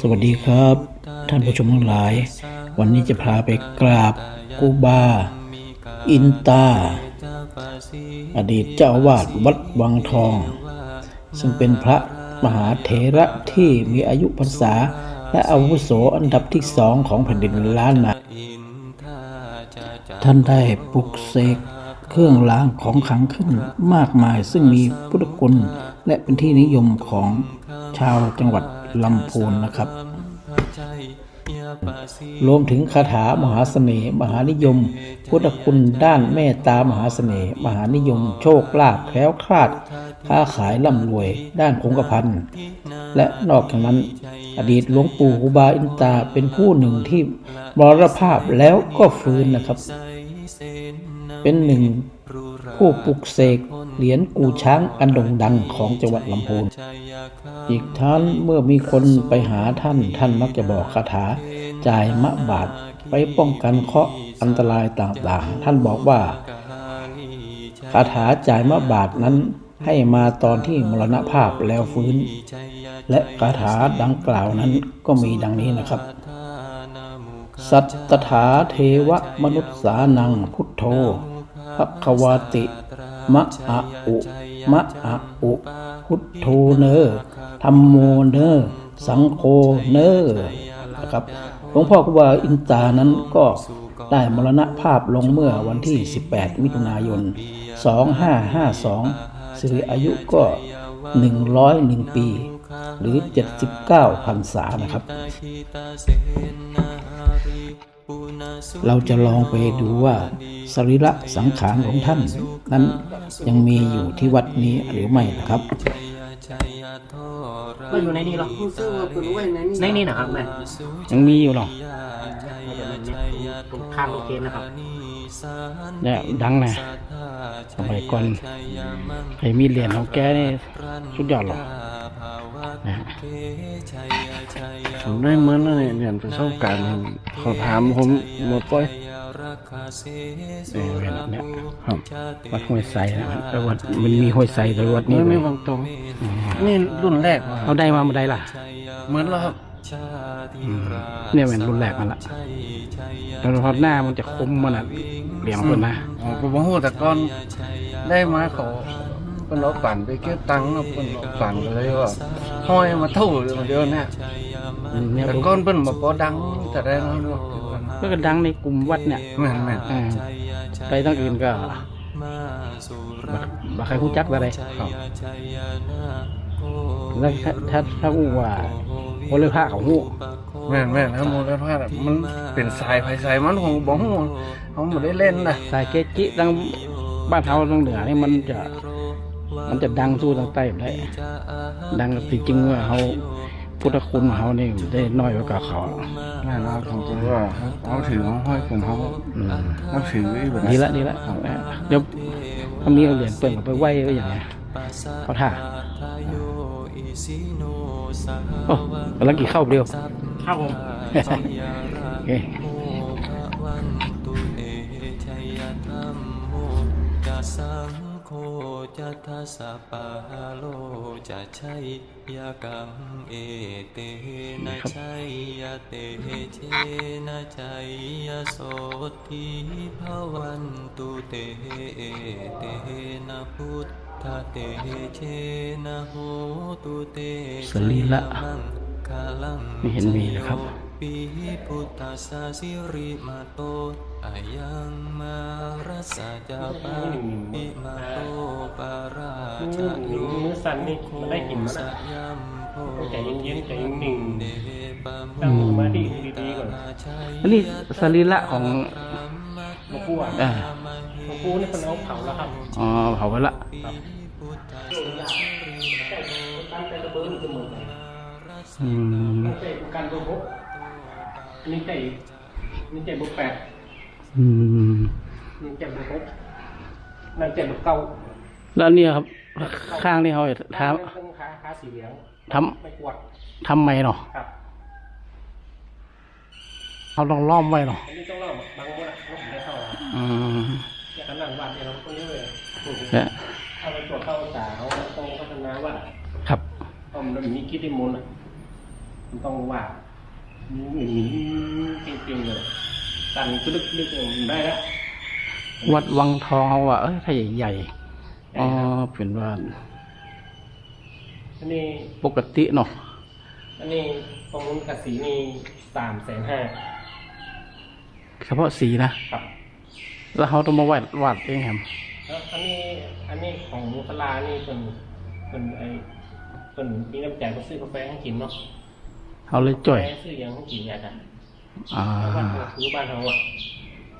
สวัสดีครับ ท่านผู้ชมทั้งหลาย วันนี้จะพาไปกราบกูบา อินตา อดีตเจ้าอาวาสวัดวังทอง ซึ่งเป็นพระมหาเถระที่มีอายุพรรษา และอาวุโสอันดับที่สองของแผ่นดินล้านนาท่านได้ปลุกเสกเครื่องล้างของขลังขึ้นมากมาย ซึ่งมีพุทธคุณและเป็นที่นิยมของชาวจังหวัด ลำพูนนะครับ รวมถึงคาถามหาเสน่ห์มหานิยม พุทธคุณด้านเมตตามหาเสน่ห์มหานิยม โชคลาภแคล้วคลาด ค้าขายร่ำรวย ด้านคงกระพันและนอกจากนั้น อดีตหลวงปู่ครูบาอินตาเป็นผู้หนึ่งที่มรณภาพแล้วก็ฟื้นนะครับ เป็นหนึ่งผู้ปลุกเสก เหรียญกูช้างอันโด่งดังของจังหวัดลำพูน อีกทั้งเมื่อมีคนไปหาท่านท่านมักจะบอกคาถาจ่ายมะบาทไปป้องกันเคราะห์อันตรายต่างๆ ท่านบอกว่าคาถาจ่ายมะบาทนั้นให้มาตอนที่มรณภาพแล้วฟื้น และคาถาดังกล่าวนั้นก็มีดังนี้นะครับ สัตตถาเทวมนุษสานังพุทโธภควาติ มะอะอุมะอะอุพุทโธเนอธรรมโมเนอสังโฆเนอนะครับหลวงพ่อครูบาอินตานั้นก็ได้มรณภาพลงเมื่อวันที่ 18 มิถุนายน 2552สิริอายุก็ 101 ปี หรือ 79พรรษานะครับ เราจะลองไปดูว่าสรีระสังขารของท่าน นั้นยังมีอยู่ที่วัดนี้หรือไม่นะครับก็อยู่ในนี้หรอรู้สึกว่าเป็นไว้ในนี้ในนี้นะครับแม่ยังมีอยู่หรอตรงข้างโอเคนะครับเนี่ยดังนะสมัยก่อนใครมีเหรียญของแกนี่สุดยอดหรอกนะ ผมได้เหมือนอะไรเนี่ยประสบการณ์เขาถามผมหมดไปเนี่ยเวียนเนี่ยครับวัดห้วยไซนะแต่วัดมันมีห้วยไซแต่วัดนี้ไม่ไม่ไม่บางตรงนี่รุ่นแรกว่ะเอาได้มาเมื่อใดล่ะ เหมือนแล้วครับอืมเนี่ยเป็นรุ่นแรกมันละแล้วพอหน้ามันจะคมมันอะเหลี่ยมคนนะอ๋อผมบอกว่าแต่ก่อนได้มาเขา เป็นเราปั่นไปเก็บตังค์แล้วเป็นเราปั่นเลยว่าห้อยมาเท่าเดียวเนี่ยเนี่ยแต่ก่อนเป็นมาปอดังแต่ได้แล้วเนาะก็ดังในกลุ่มวัดเนี่ยแม่นแม่นอ่าไปตั้งอื่นก็บาใครรู้จักอะไรครับแล้วถ้าถ้าถ้าอู้ว่าโอเลยพระเขาหู้แม่นแม่นครับมูลค่ามันเป็นสายไฟสายมันของบ้องเขาไม่ได้เล่นนะสายเกจิตั้งบ้านเฮาตรงเหนือนี่มันจะ มันจะดังสู้ทางใต้ไม่ได้ ดังจริงๆว่าเขาพุทธคุณของเขานี่ได้น้อยกว่าเขาแม่นว่าผมจะว่าเขาถือเขาห้อยผมเขาอืมเขาถือไอ้แบบดีละดีละเดี๋ยวถ้ามีเหรียญเปิดก็ไปไหว้ไว้อย่างเงี้ยเขาท่าโอ้กำลังกี่เข้าเดียวครับผมโอเคสังโฆ จะทัสะปะโลจะใช่ยกรรมเอเตนะใช่ยเตเชนะใจยโสทิภวันตุเตเอเตนะพุทธเตเชนะโหตุเตสรีระไม่เห็นมีเลยครับ ปีพุทธสสะสิริมาโตอายังมารัสสะจาปาปิมาโตปาราชาโยมือสั่นนี่มันได้กลิ่นมันสันะยยัมโพใจเย็นๆใจนิ่งเดปะๆตั้งสมาธิดีๆก่อนอันนี้สรีระของหลวงปู่อะอ่าหลวงปู่นี่เป็นเอาเผาแล้วครับอ๋อเผาไปละตั้ง แต่ระเบิดเสมออืมตั้งแต่การตัวพบนี่ใจนี่ใจบุกแปดอืมนี่ใจบุกหกนั่นใจบุกเก้าแล้วเนี่ยครับ ข้างนี่เขาทขาขาสีเหลืองำทไม่กวดำทำไมเนาะครับ เขาต้องล้อมไว้เนาะอันนี้ต้องเล่าบางวันลูกได้เข้าอืมอย่างนั้นวันเนี่ยเราต้องเยอะเลยและถ้าเราตรวจเข้าสาเขาต้องพัฒนาว่าครับเพราะมันมีกิจนิมนต์อะมันต้องว่าหนี จริงๆเลยตันก็ลึกๆมันได้แล้ววัดวังทองเขาว่าเอ้ยถ้าใหญ่ๆอ๋อเป็นว่าอันนี้ปกติเนาะอันนี้ตรงนู้นกระสีนี่สามแสนห้าเฉพาะสีนะครับ แล้วเขาต้องมาวาดวาดเองครับแล้วอันนี้อันนี้ของสลานี่เป็นเป็นไอ้เป็นมีน้ำใจก็ซื้อกาแฟให้กินเนาะ เขาเลยจ่อยแฟซื้ออย่างให้กินอยากอะอ่าเพราะว่าเราคือบ้านเราอะ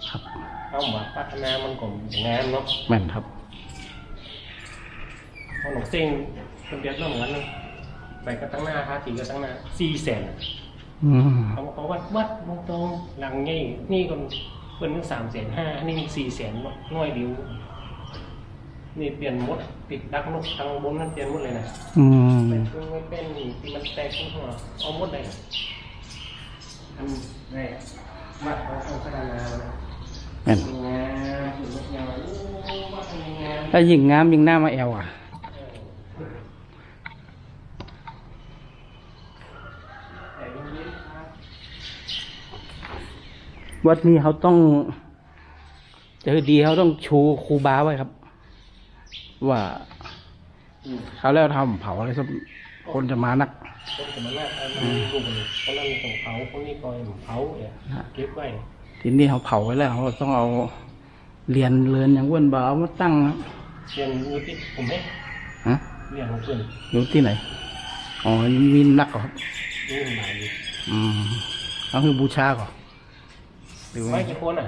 ครับเขาหมาพัฒนามันก็งามเนาะแม่นครับเพราะหนองเซ็งคนเดียวก็เหมือนกันนะไปก็ตั้งหน้าทาสีก็ตั้งหน้าสี่แสนอืมเขาบอกเขาวัดวัดตรงตรงๆหลังใหญ่นี่คนเป็นสามแสนห้าอันนี้สี่แสนน้อยเดียว นี่เปลี่ยนหมดติดดักนกทางบนนั่นเปลี่ยนหมดเลยนะอืมเป็นเครื่องไม่เป็นที่มันแตกขึ้นหัวเอาหมดเลยทำได้วัดเขาเอาพัฒนาแล้วนะแม่นงามสุดยอดงามโอ้วัดทำไมงามถ้ายิ่งงามยิ่งหน้ามาแอวอะแต่ยังยิ้มครับวัดนี้เขาต้องเจอดีเขาต้องชูครูบาไว้ครับ ว่าอืมเขาแล้วทำเผาอะไรสักคนจะมานักคนสมณะอันนี้กลุ่มคนนั้นของเขาคนนี้ก็ของเขาเนี่ยเก็บไว้ทีนี้เขาเผาไว้แล้วเขาต้องเอาเรียนเรือนอย่างอ้วนบาเอามาตั้งครับเรียนอยู่ที่ผมเองฮะเรียนของเพื่อนอยู่ที่ไหนอ๋อมีนักเหรอครับนี่มันหลายอยู่อืมเขาคือบูชาก่อนหรือไม่ว่ากี่คนอะ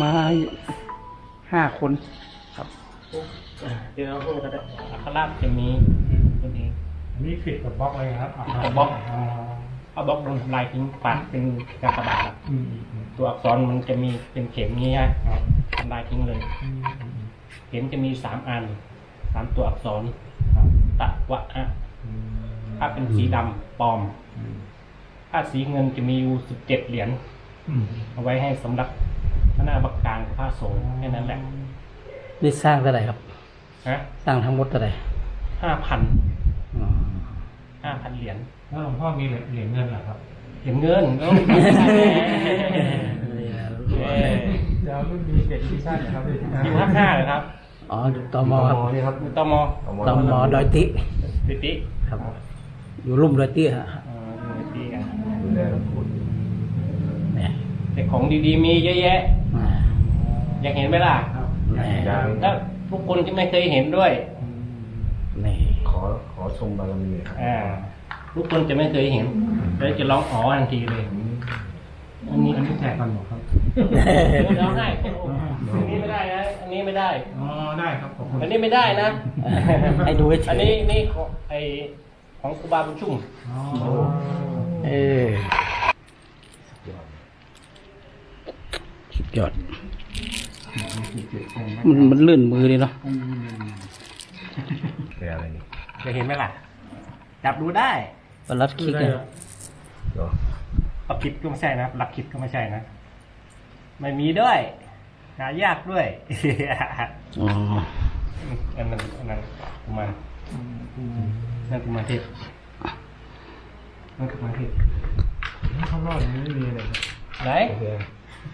มาห้าคน เดี๋ยวเราพูดกันได้อัครราชจะมีตัวนี้อันนี้ผิดกับบล็อกเลยครับกับบล็อกเอาบล็อกลงลายทิ้งปัดเป็นกากบาทอะอืมอืมอืมตัวอักษรมันจะมีเป็นเข็มนี้ฮะครับทำลายทิ้งเลยอืมอืมอืมเข็มจะมีสามอันสามตัวอักษรครับตะวะอะอืมถ้าเป็นสีดำปลอมอืมถ้าสีเงินจะมีอยู่สิบเจ็ดเหรียญอืมเอาไว้ให้สำหรับพระนาบักการกับพระสงฆ์แค่นั้นแหละ ได้สร้างเท่าไหร่ครับฮะสร้างทั้งหมดเท่าไหร่ห้าพันอ๋อห้าพันเหรียญแล้วหลวงพ่อมีเหรียญเหรียญเงินเหรอครับเหรียญเงินเอ้าเอ้ยเดี๋ยวรุ่นมีเด็กที่สั้นนะครับอยู่ภาคห้าเลยครับอ๋อตมครับนี่ครับอยู่ตมตมดอยติติติครับอยู่ลุ่มดอยติฮะเอออยู่ในตีกันดูแลหลวงปู่เนี่ยแต่ของดีๆมีเยอะแยะอ่าอยากเห็นไหมล่ะเนี่ยแล้วทุกคนที่ไม่เคยเห็นด้วยนี่ ขอขอชมบารมีครับอ่าทุกคนจะไม่เคยเห็นแล้วจะร้องอ๋อทันทีเลยอันนี้อันนี้แจกกันหมดครับเดี๋ยวร้องให้อันนี้ไม่ได้นะอันนี้ไม่ได้อ๋อได้ครับผมอันนี้ไม่ได้นะให้ดูเฉยอันนี้นี่ของไอของครูบาบุญชุ่มอ๋อเออสุดยอด มันมันลื่นมือดีเนาะแกอะไรนี่จะเห็นไหมล่ะ จับดูได้ปลัดคลิกเนี่ยเหรอหลักคิดก็ไม่ใช่นะหลักคิดก็ไม่ใช่นะไม่มีด้วยหายากด้วยอ๋ออันนั้นอันนั้นกุมารนั่นกุมารเทพนั่นกุมารเทพข้างนอกนี้ไม่มีเลยครับไหน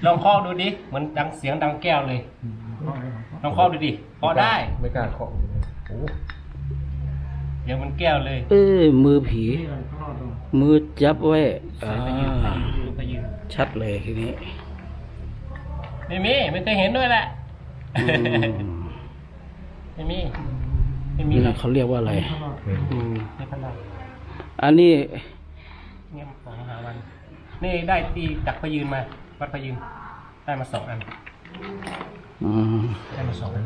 ลองเคาะดูดิ เหมือนดังเสียงดังแก้วเลยอืมข้างนอกลองเคาะดูดิเคาะได้ ไม่กล้าเคาะโอ้เดี๋ยวมันแก้วเลย เอ้ยมือผีนี่เลยข้างนอกตรงมือจับไว้อ่าไปยืนไปยืนชัดเลยทีนี้ไม่มีไม่เคยเห็นด้วยแหละอืมไม่มีไม่มีนี่หรอกเขาเรียกว่าอะไรข้างนอกอืมไม่พันไรอันนี้เงี้ยของมหาวันนี่ได้ตีจากพยืนมา วัดพยืนได้มาสองอันอืมได้มาสองอัน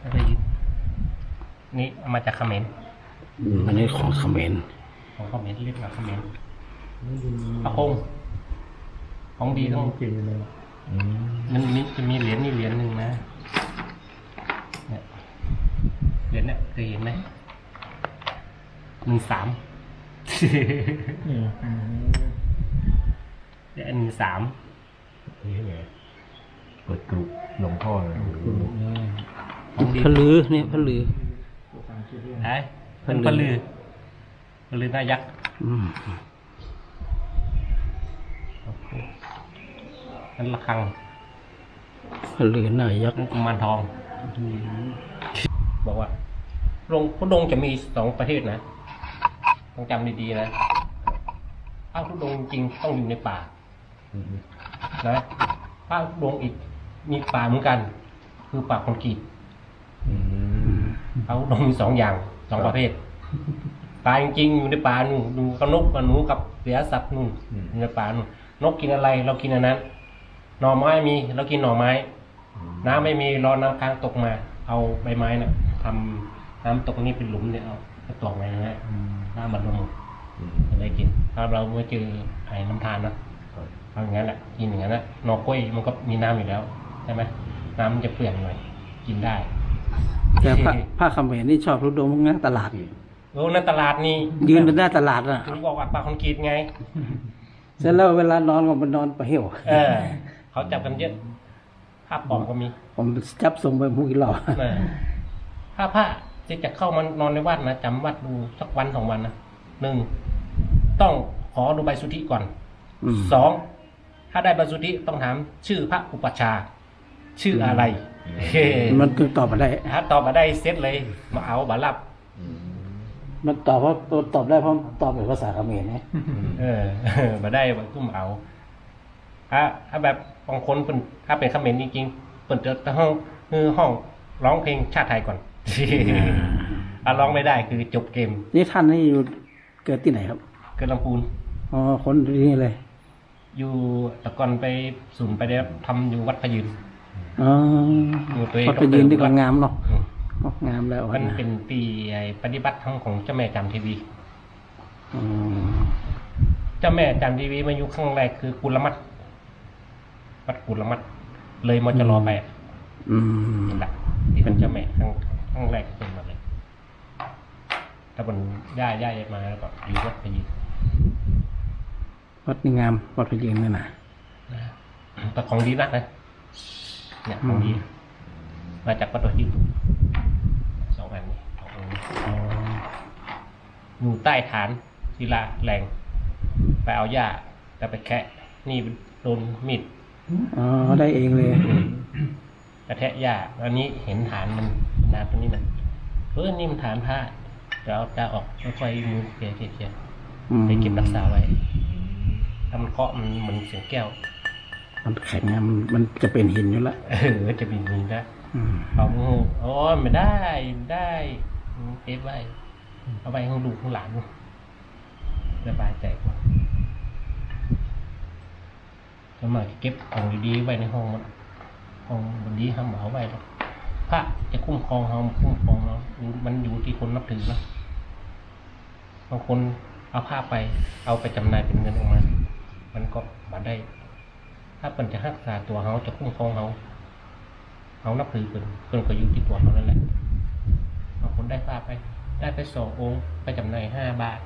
ได้พยืนนี่เอามาจากเขมรอันนี้ของเขมรของเขมรเรียกมาเขมรพระพงษ์ของดีต้องจริงเลยอืมมันมีจะมีเหรียญนี่เหรียญหนึ่งนะเนี่ยเหรียญเนี่ยเคยเห็นไหมหนึ่งสาม นี่อืมเนี่ยหนึ่งสามนี่ไงเปิดกรุหลวงพ่อเลยของดีพะลือเนี่ยพะลือตัวการคิดเรื่องไอ้เป็นปลือหรือหน้ายักษ์อืมนั่นระฆังพระเรือนหน้ายักษ์นั่นกุมารทอง บอกว่าลงพระดงจะมีสองประเทศนะ ต้องจำดีๆนะพระพุทธงจริงต้องอยู่ในป่า นะพระพุทธงอีกมีป่าเหมือนกัน คือป่าคอนกรีตพระพุทธงมีสองอย่างสองประเภทป่าจริงๆอยู่ในป่านู่นดูกระนกกระหนูกับเสือสัตว์นู่นอยู่ในป่านู่นนกกินอะไร เรากินอันนั้น หน่อไม้มีเรากินหน่อไม้ น้ำไม่มีรอน้ำค้างตกมา เอาใบไม้น่ะทำน้ำตกนี่เป็นหลุมเนี่ยเอาตอกไว้นะฮะน้ำมันลงอะไรกิน ถ้าเราไม่เจอไอ้น้ำทานนะ เอาอย่างนั้นแหละกินอย่างนั้นนะหน่อกล้วยมันก็มีน้ำอยู่แล้วใช่ไหมน้ำมันจะเปลี่ยนหน่อยกินได้แต่พระพระคำเขมรนี่ชอบรุดงหน้าตลาดโอ้ในตลาดนี่ยืนเป็นหน้าตลาดน่ะถึงบอกว่าปลาคอนกรีตไงเสร็จแล้วเวลานอนก็มันนอนประเหี่ยวเออเขาจับกันเยอะภาพปลอมก็มี ผมจับส่งไปมุกี่หล่อนะถ้าพระที่จะเข้ามานอนในวัดนะจำวัดดูสักวันสองวันนะหนึ่งต้องขอดูใบสุทธิก่อนอืมสอง ถ้าได้ใบสุทธิต้องถามชื่อพระอุปัชฌาย์ชื่ออะไรเฮ้มันถึงตอบมาได้ ถ้าตอบมาได้เซ็ตเลย มาเอาบารับ มันตอบว่าตัวตอบได้เพราะตอบเป็นภาษาเขมรนะเออมาได้มาตุ้มเอาถ้าถ้าแบบบางคนเป็นถ้าเป็นเขมรจริงๆเปิดจะห้องคือห้องร้องเพลงชาติไทยก่อนถ้าร้องไม่ได้คือจบเกม นี่ท่านนี่อยู่เกิดที่ไหนครับ เกิดลำพูนอ๋อคนที่นี่เลย อยู่แต่ก่อนไปศูนย์ไปได้ทำอยู่วัดพะยืนอ๋ออยู่ตัวเองพอไปยืนดีกว่างามเนาะอืมอ๋องามแล้วมันนะเป็นปีไอ้ปฏิบัติธรรมของเจ้าแม่จามทีวีอืมเจ้าแม่จามทีวีมาอยู่ข้างแรกคือกุลมัดวัดกุลมัดเลยมจรไปอืมนี่แหละที่เป็นเจ้าแม่ข้างข้างแรกเป็นมาเลยถ้าเป็นย่าย่ามาแล้วก็อยู่วัดพะยืน วัดนี่งามวัดพระยืนนี่นะแต่ของดีนักนะเนี่ยของดีมาจากวัดพะยืนสองอันนี้สองอันนี้อ๋ออยู่ใต้ฐานศิลาแรงไปเอาหญ้าแต่ไปแคะ นี่โดนมีดอ๋อได้เองเลยกระแทะหญ้าอันนี้เห็นฐานมันนานตรงนี้นะเออนี่มันฐานผ้าเดี๋ยวเอาตาออกค่อยๆมือเคลียร์เคลียร์เคลียร์อืมไปเก็บรักษาไว้ถ้ามันเคาะมันเหมือนเสียงแก้ว มันแข็งอะมันมันจะเป็นหินอยู่แล้วเออจะมีมีนะอืมเอามือโอ้ยไม่ได้ไม่ได้อืมเก็บไว้เอาไว้ให้ลูกให้หลานสบายใจกว่าสมัยเก็บของดีๆไว้ในห้องมันห้องบนดีห้ามเอาไว้หรอกพระจะคุ้มครองเราคุ้มครองเรามันอยู่ที่คนนับถือนะบางคนเอาผ้าไป เอาไปจำหน่ายเป็นเงินออกมา มันก็มาได้ ถ้าเป็นจะรักษาตัวเขาจะคุ้มครองเขาเขานับถือเป็นเป็นก็อยู่ที่ตัวเขานั่นแหละบางคนได้ผ้าไป ได้ไปสององค์ไปจำนายห้าบาท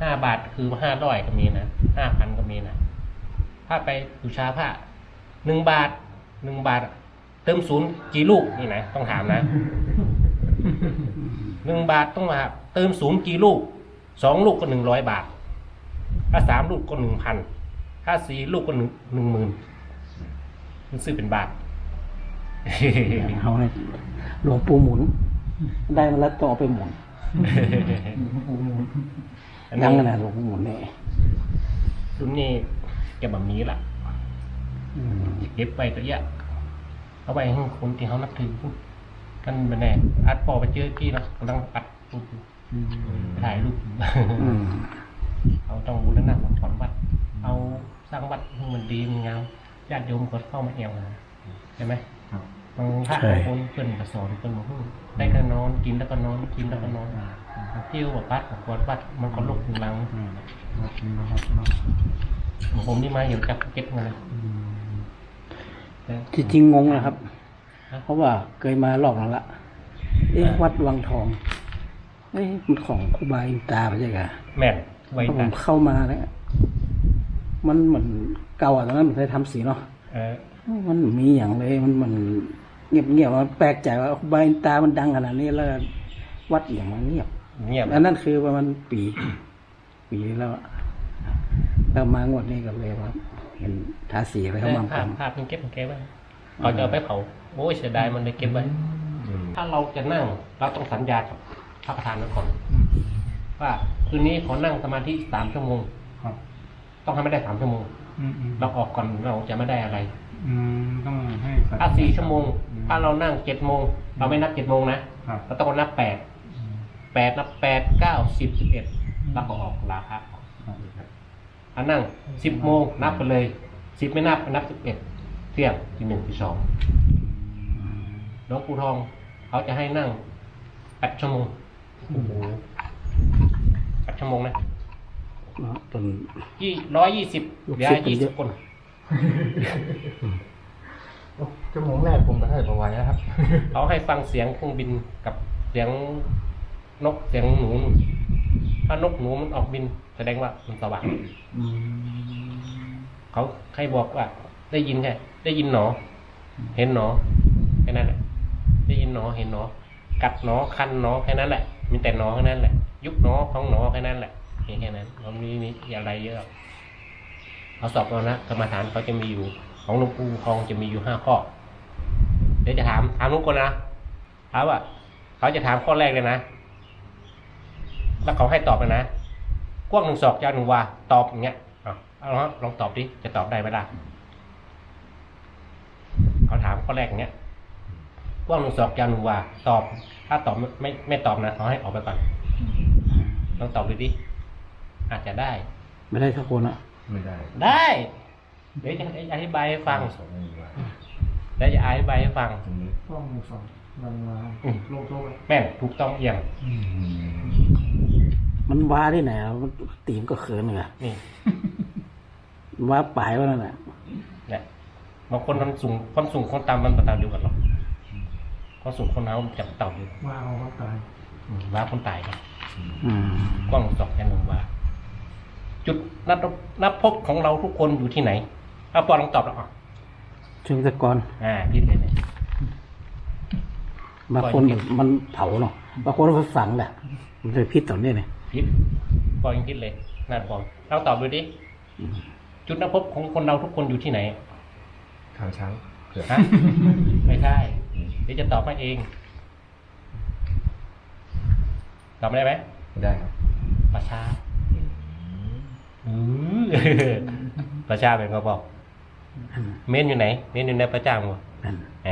ห้าบาทคือห้าร้อยก็มีนะห้าพันก็มีนะถ้าไปบูชาผ้าหนึ่งบาทหนึ่งบาท เติมศูนย์กี่ลูกนี่นะต้องถามนะหนึ่งบาทต้องมาเติมศูนย์กี่ลูกสองลูกก็หนึ่งร้อยบาทถ้าสามลูกก็หนึ่งพันาสี่ลูกก็หนึ่งหนึ่งหมื่นมันซื้อเป็นบาทเอาให้หลวงปู่หมุน ได้มาแล้วต้องเอาไปหมุนยังขนาดหลวงปู่หมุนเนี่ยรุ่นนี้แกแบบนี้ล่ะอืมเก็บไปตัวเนี้ยเอาไปให้คนที่เขานับถือกันมาแน่อัดปอไปเจอพี่แล้วกำลังอัดรูปอยู่ถ่ายรูปอยู่อืมเอาต้องบูรณะของถอนวัด เอา สร้างวัดให้มันดีมันงามญาติโยมก็เข้ามาแอวนะใช่ไหมบางพระบางคนเพิ่นก็สอนเพิ่นบอกว่าได้ก็นอนกินแล้วก็นอนกินแล้วก็นอนเที่ยวบอกวัดบอกวัดวัดมันก็ลุกถึงหลังผมนี่มาอยู่จากภูเก็ตมาเลยที่จริงงงนะครับ เพราะว่าเคยมารอบแล้วละเอ๊ะวัดวังทองเอ๊ะมันของครูบาอินตาไปใช่ไหมแม่นไว้พอผตามเข้ามาแล้ว มันเหมือนเก่าอะตอนนั้นมันเคยทำสีเนาะเออมันมีอย่างเลยมันมันเงียบเงียบๆมันแปลกใจว่าครูบาอินตามันดังขนาดนี้แล้ววัดอย่างมันเงียบเงียบอันนั้นคือประมาณปี ปีแล้วอะแล้วมางวดนี้ก็เลยว่าเห็นทาสีอะไรเขามาภาพภาพมันเก็บมันเก็บไว้เขาจะเอาไปเผาโอ้ยเสียดายมันเลยเก็บไว้ถ้าเราจะนั่งเราต้องสัญญากับพระประธานไว้ก่อนว่าคืนนี้ขอนั่งสมาธิสามชั่วโมงครับ ต้องให้ไม่ได้สามชั่วโมงอืมอืมเราออกก่อนเราจะไม่ได้อะไรอืมต้องให้สัตว์ถ้าสี่ชั่วโมง ถ้าเรานั่งเจ็ดโมง เราไม่นับเจ็ดโมงนะครับเราต้องนับแปดแปดนับแปดเก้าสิบสิบเอ็ดเราก็ออกลาพักถ้านั่งสิบโมงนับไปเลยสิบไม่นับนับสิบเอ็ดเที่ยงที่หนึ่งที่สองหลวงปู่ทองเขาจะให้นั่งแปดชั่วโมงแปดชั่วโมงนะเนาะต้นยี่ร้อยยี่สิบลูกเดี๋ยวศิษย์ยี่เยสิบอะคนชั่วโมงแรกผมก็ให้ประวัยนะครับเขาให้ฟังเสียงเครื่องบินกับเสียงนกเสียงหนูถ้านกหนูมันออกบิน แสดงว่ามันสว่างอืมเขาใครบอกว่า ได้ยินแค่ได้ยินหนอ เห็นหนอแค่นั้นแหละได้ยินหนอเห็นหนอกัดหนอคันหนอแค่นั้นแหละมีแต่หนอแค่นั้นแหละ ยุบหนอของหนอแค่นั้นแหละเพียงแค่นั้นเขามีมีอะไรเยอะเขาสอบเรานะกรรมฐานเขาจะมีอยู่ ของหลวงปู่ทองจะมีอยู่ห้าข้อ เดี๋ยวจะถามถามทุกคนนะถามว่าเขาจะถามข้อแรกเลยนะแล้วเขาให้ตอบเลยนะกว้างหนึ่งศอกยาวหนึ่งวาตอบอย่างเงี้ยอะเอาลองลองตอบดิจะตอบได้ไหมล่ะเขาถามข้อแรกอย่างเงี้ยกว้างหนึ่งศอกยาวหนึ่งวาตอบ ถ้าตอบไม่ไม่ไม่ตอบนะเขาให้ออกไปก่อนลองตอบดูดิ อาจจะได้ ไม่ได้สักคนอะไม่ได้ได้ เดี๋ยวจะอธิบายให้ฟังสองไม่ได้เดี๋ยวจะอธิบายให้ฟังตรงนี้ต้องสองลังมาอืมโลกโลกเลยแม่นถูกต้องเอียงมันว้าที่ไหนอะมันตีมนก็เขินเหรอนี่ว้าปลายว่านั่นแหละเนี่ยบางคนคนสูงคนสูงคนต่ำมันประตามเดียวกันหรอกคนสูงคนน้ำจับต่ำอยู่ว่าเอาเขาตายอืมว่าคนตายครับอืมกว้างสองแค่หนึ่งว่า จุดนัดนับพบของเราทุกคนอยู่ที่ไหนเอาปอนลองตอบแล้วอะเชิงตะกอนอ่าพิดเลยเนี่ยบางคนแบบมันเผาเนาะบางคนมันฝังแหละมันจะพิษต่อเนี่ยเนี่ยพิดปอนยังพิดเลยน่าปอนเราตอบดูดิจุดนับพบของคนเราทุกคนอยู่ที่ไหนทางช้างเผือกฮะไม่ใช่เดี๋ยวจะตอบมาเองตอบได้ไหมไม่ได้ครับประชา อือประชาเป็นเขาบอกอืมเมนอยู่ไหน เมนอยู่ในประจามวะนั่นแหม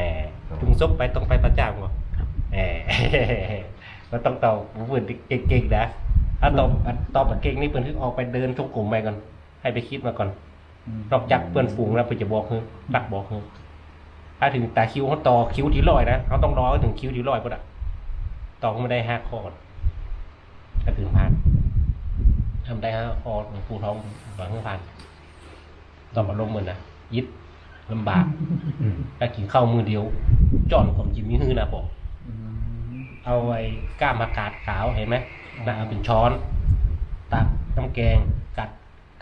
จุงซบไปตรงไปประจามวะแหมมันต้องตอบผมเปิดเก่งๆนะถ้าตอบตอบแบบเก่งนี่เปิดคือออกไปเดินทุกกลุ่มไปก่อน ให้ไปคิดมาก่อน นอกจากเพื่อนฝูงแล้วเพื่อจะบอกคือรักบอกคือถ้าถึงตาคิ้วเขาต่อคิ้วที่ร้อยนะเขาต้องรอให้ถึงคิ้วที่ร้อยก็ได้ต่อไม่ได้ห้าข้อก็ถึงผ่าน ทำได้ห้าข้อหลวงปู่ท้องหวังผ่านตอบอารมณ์เหมือนนะยิดลำบากถ้ากินข้าวมือเดียวจอนความจิมมีฮือนะบอกเอาไอ้ก้ามอากาศขาวเห็นไหมนะเอาเป็นช้อน ตักน้ำแกงกัด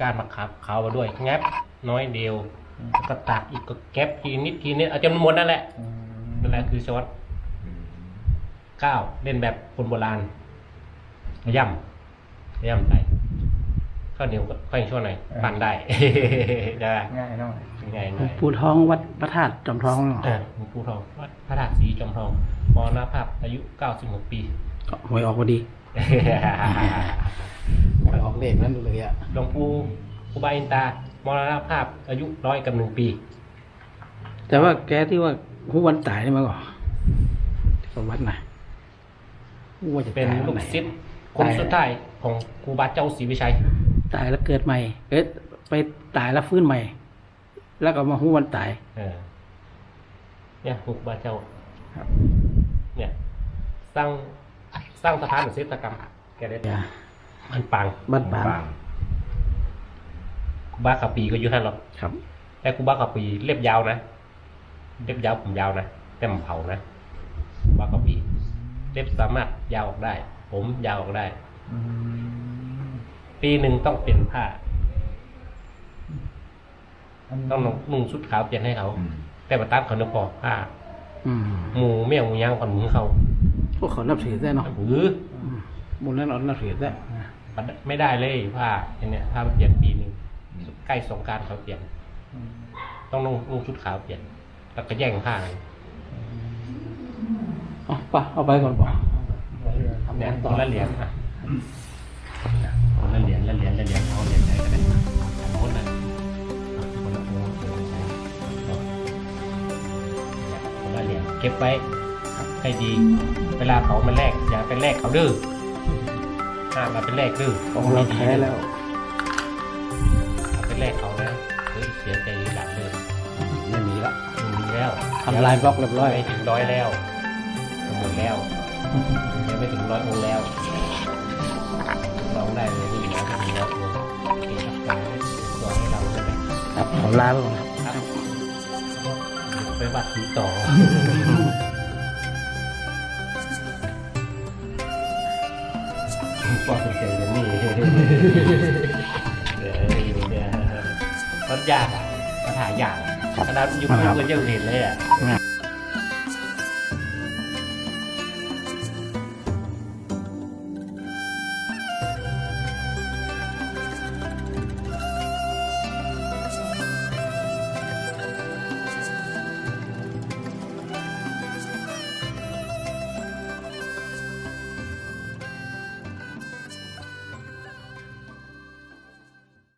ก้านมะขามขาวมาด้วยแงบน้อยเดียวแล้วก็ตักอีกก็แก็บทีนิดทีนิดเอาจนหมดนั่นแหละนั่นแหละคือช้อนก้าวเล่นแบบคนโบราณย่ำย่ำไป ข้าวเหนียวก็ค่อยช่วยหน่อยปั่นได้ ได้ง่ายเนาะง่ายหน่อยปูทองวัดพระธาตุจอมทองเนาะอ่าหลวงปู่ทองวัดพระธาตุศรีจอมทองมรณภาพอายุ96ปี หวยออกพอดีหวยออกเลขนั้นเลยอะหลวงปู่ครูบาอินตามรณภาพอายุร้อยกับหนึ่งปี แต่ว่าแกที่ว่าผู้วันตายนี่มาก่อนที่วัดนะว่าจะเป็นตายวัลูนกไหนศิษย์คนสุดท้ายของครูบาเจ้าศรีวิชัย ตายแล้วเกิดใหม่เกิดไปตายแล้วฟื้นใหม่ แล้วก็มาหู้วันตายเออเนี่ยครูบาเจ้าครับ เนี่ย สร้างสร้างสถานศิลปกรรมแกได้อย่ามันปังบ้านปางครูบาขับปีก็อยู่ท่านหรอกครับ แต่ครูบาขับปีเล็บยาวนะเล็บยาวผมยาวนะแต่มันเผานะครูบาขับปีเล็บสามารถยาวออกได้ ผมยาวออกได้ ปีหนึ่งต้องเปลี่ยนผ้าต้องนุ่งชุดขาวเปลี่ยนให้เขาแต่มาตัดเขาเนื้อพอผ้าอืมหมูเมี่ยงหมูย่างผ่อนหมูเขาพวกเขานับถือได้เนาะหรือบนนั้นเอาหน้าเสียได้มันไม่ได้เลยผ้าอย่างเนี้ยถ้าเปลี่ยนปีหนึ่งใกล้สงกรารเขาเปลี่ยน ต้องนุ่งนุ่งชุดขาวเปลี่ยนแล้วก็แย่งผ้ากันเอาไปเอาไปก่อนป่ะเนี่ยคนละเหรียญอะ ก็บไว้ให้ดี เวลาเขามาแลกอย่าไปแลกเขาดื้อห้ามมาเป็นแลกดื้อของเราแท้แล้วเอาไปแลกเขานะเฮ้ยเสียใจทีหลังเลยไม่มีละไม่มีแล้วทำลายบล็อกเรียบร้อยไม่ถึงร้อยแล้วหมดแล้วยังไม่ถึงร้อยองค์แล้วลองได้เลยที่เหลือไม่ถึงร้อยองค์โอเคครับตัวให้เราใช่ไหมครับขอลาไปก่อนครับ ไปวัดผีต่อ ปอดเป็นเจออย่างนี้เดี๋ยวเดี๋ยวมันยากอะมันหายากอะขนาดยุคนี้มันยังเห็นเลยอะ